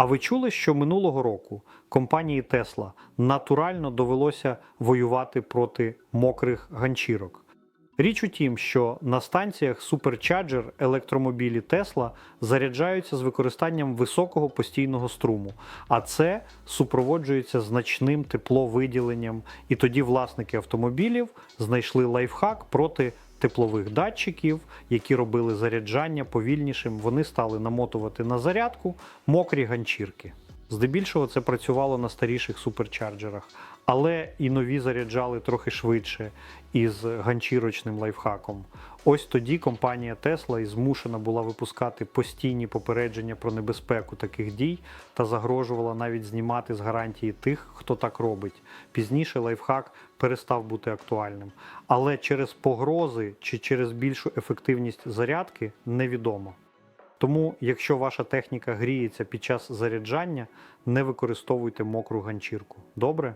А ви чули, що минулого року компанії Tesla натурально довелося воювати проти мокрих ганчірок? Річ у тім, що на станціях Supercharger електромобілі Tesla заряджаються з використанням високого постійного струму, а це супроводжується значним тепловиділенням. І тоді власники автомобілів знайшли лайфхак проти теплових датчиків, які робили заряджання повільнішим. Вони стали намотувати на зарядку мокрі ганчірки. Здебільшого це працювало на старіших суперчарджерах, але і нові заряджали трохи швидше із ганчірочним лайфхаком. Ось тоді компанія Tesla і змушена була випускати постійні попередження про небезпеку таких дій та загрожувала навіть знімати з гарантії тих, хто так робить. Пізніше лайфхак перестав бути актуальним. Але через погрози чи через більшу ефективність зарядки невідомо. Тому, якщо ваша техніка гріється під час заряджання, не використовуйте мокру ганчірку. Добре?